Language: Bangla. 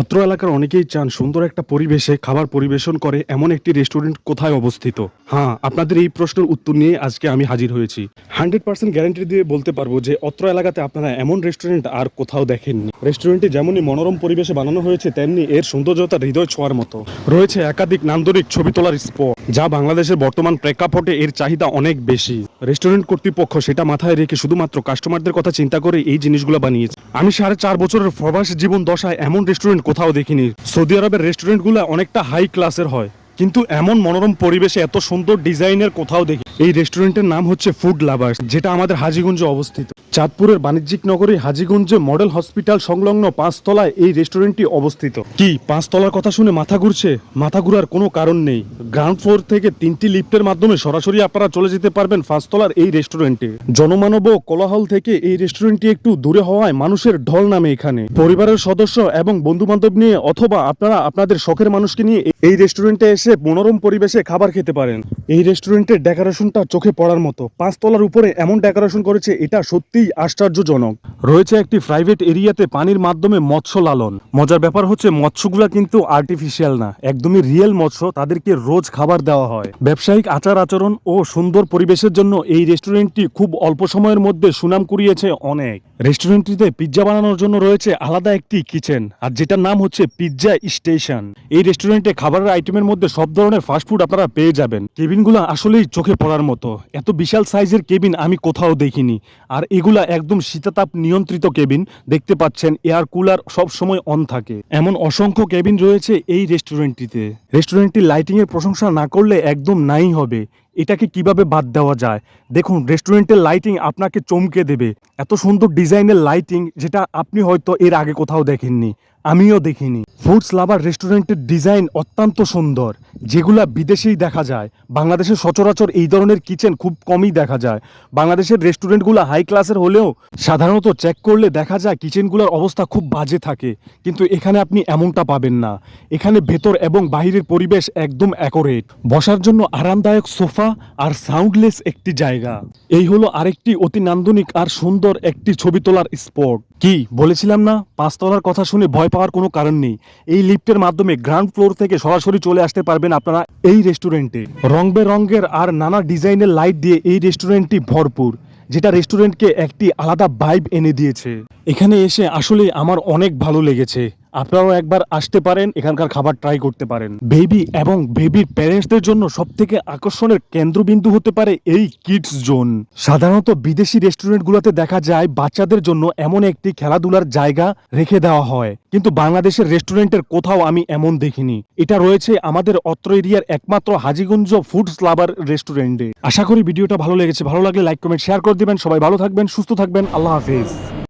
অত্র এলাকার অনেকেই চান সুন্দর একটা পরিবেশে খাবার পরিবেশন করে এমন একটি রেস্টুরেন্ট কোথায় অবস্থিত। হ্যাঁ আপনাদের এই প্রশ্নের উত্তর নিয়ে আজকে আমি হাজির হয়েছি। হান্ড্রেড পার্সেন্ট গ্যারান্টি দিয়ে বলতে পারব যে অত্র এলাকাতে আপনারা এমন রেস্টুরেন্ট আর কোথাও দেখেননি। রেস্টুরেন্টটি যেমনই মনোরম পরিবেশে বানানো হয়েছে, তেমনি এর সৌন্দর্যতা হৃদয় ছোঁয়ার মতো। রয়েছে একাধিক নান্দনিক ছবি তোলার স্পট, যা বাংলাদেশের বর্তমান প্রেক্ষাপটে এর চাহিদা অনেক বেশি। রেস্টুরেন্ট কর্তৃপক্ষ সেটা মাথায় রেখে শুধুমাত্র কাস্টমারদের কথা চিন্তা করে এই জিনিসগুলো বানিয়েছে। আমি সাড়ে চার বছরের প্রবাস জীবন দশায় এমন রেস্টুরেন্ট কোথাও দেখিনি। সৌদি আরবের রেস্টুরেন্টগুলো অনেকটা হাই ক্লাসের হয়, কিন্তু এমন মনোরম পরিবেশে এত সুন্দর ডিজাইনের কোথাও দেখি এই রেস্টুরেন্টের নাম হচ্ছে ফুড লাভার্স যেটা আমাদের হাজিগঞ্জে অবস্থিত। চাঁদপুরের বাণিজ্যিক নগরী হাজিগঞ্জে মডেল হসপিটাল সংলগ্ন পাঁচতলায় এই রেস্টুরেন্টটি অবস্থিত। কি, পাঁচতলার কথা শুনে মাথা ঘুরছে? মাথা ঘুরার কোনো কারণ নেই। গ্রাউন্ড ফ্লোর থেকে তিনটি লিফটের মাধ্যমে সরাসরি আপনারা চলে যেতে পারবেন পাঁচতলার এই রেস্টুরেন্টে। জনমানব কোলাহল থেকে এই রেস্টুরেন্টটি একটু দূরে হওয়ায় মানুষের ঢল নামে এখানে। পরিবারের সদস্য এবং বন্ধু বান্ধব নিয়ে অথবা আপনারা আপনাদের শখের মানুষকে নিয়ে এই রেস্টুরেন্টে এসে মনোরম পরিবেশে খাবার খেতে পারেন। এই রেস্টুরেন্টের ডেকোরেশনটা চোখে পড়ার মতো। পাঁচতলার উপরে এমন ডেকোরেশন করেছে, এটা সত্যিই আশ্চর্যজনক। রয়েছে একটি প্রাইভেট এরিয়াতে পানির মাধ্যমে মৎস্য লালন। মজার ব্যাপার হচ্ছে, মৎস্যগুলা কিন্তু আর্টিফিশিয়াল না। একদমই রিয়েল মৎস্য, তাদেরকে রোজ খাবার দেওয়া হয়। ব্যবসায়িক আচার আচরণ ও সুন্দর পরিবেশের জন্য এই রেস্টুরেন্টটি খুব অল্প সময়ের মধ্যে সুনাম কুড়িয়েছে অনেক। রেস্টুরেন্টটিতে পিৎজা বানানোর জন্য রয়েছে আলাদা একটি কিচেন, আর যেটার নাম হচ্ছে পিৎজা স্টেশন। এই রেস্টুরেন্টে খাবারের আইটেমের মধ্যে সব ধরনের ফাস্টফুড আপনারা পেয়ে যাবেন। কেবিনগুলো আসলেই চোখে পড়ার মতো। এত বিশাল সাইজের কেবিন আমি কোথাও দেখিনি। আর এগুলা একদম শীতাতাপ নিয়ন্ত্রিত কেবিন। দেখতে পাচ্ছেন, এয়ার কুলার সব সময় অন থাকে। এমন অসংখ্য কেবিন রয়েছে এই রেস্টুরেন্টটিতে। রেস্টুরেন্টটি লাইটিং এর প্রশংসা না করলে একদম নাই হবে। এটাকে কীভাবে বাদ দেওয়া যায়? দেখুন, রেস্টুরেন্টের লাইটিং আপনাকে চমকে দেবে। এত সুন্দর ডিজাইনের লাইটিং, যেটা আপনি হয়তো এর আগে কোথাও দেখেননি। আমিও দেখিনি। ফুডস লাভার রেস্টুরেন্টের ডিজাইন অত্যন্ত সুন্দর। যেগুলা বিদেশেই দেখা যায়। বাংলাদেশে সচরাচর এই ধরনের কিচেন খুব কমই দেখা যায়। বাংলাদেশের রেস্টুরেন্টগুলো হাই ক্লাসের হলেও সাধারণত চেক করলে দেখা যায় কিচেনগুলোর অবস্থা খুব বাজে থাকে। কিন্তু এখানে আপনি এমনটা পাবেন না। এখানে ভেতর এবং বাইরের পরিবেশ একদম অ্যাকোরেট বসার জন্য আরামদায়ক সোফা আর সাউন্ডলেস একটি জায়গা। এই হলো আরেকটি অতি নান্দনিক আর সুন্দর একটি ছবি তোলার স্পট কি, বলেছিলাম না? পাঁচতলার কথা শুনে ভয় পাওয়ার কোনো কারণ নেই। এই লিফটের মাধ্যমে গ্রাউন্ড ফ্লোর থেকে সরাসরি চলে আসতে পারবেন আপনারা এই রেস্টুরেন্টে। রং বেরঙ্গের আর নানা ডিজাইনের লাইট দিয়ে এই রেস্টুরেন্টটি ভরপুর, যেটা রেস্টুরেন্টকে একটি আলাদা ভাইব এনে দিয়েছে। এখানে এসে আসলে আমার অনেক ভালো লেগেছে। আপনারাও একবার আসতে পারেন, এখানকার খাবার ট্রাই করতে পারেন। বেবি এবং বেবির প্যারেন্টসদের জন্য সব থেকে আকর্ষণের কেন্দ্রবিন্দু হতে পারে এই কিডস জোন সাধারণত বিদেশি রেস্টুরেন্টগুলোতে দেখা যায়, বাচ্চাদের জন্য এমন একটি খেলাধুলার জায়গা রেখে দেওয়া হয়। কিন্তু বাংলাদেশের রেস্টুরেন্টের কোথাও আমি এমন দেখিনি। এটা রয়েছে আমাদের অত্র এরিয়ার একমাত্র হাজিগঞ্জ ফুডস লাভার রেস্টুরেন্টে আশা করি ভিডিওটা ভালো লেগেছে। ভালো লাগলে লাইক কমেন্ট শেয়ার করে দিবেন। সবাই ভালো থাকবেন, সুস্থ থাকবেন। আল্লাহ হাফেজ।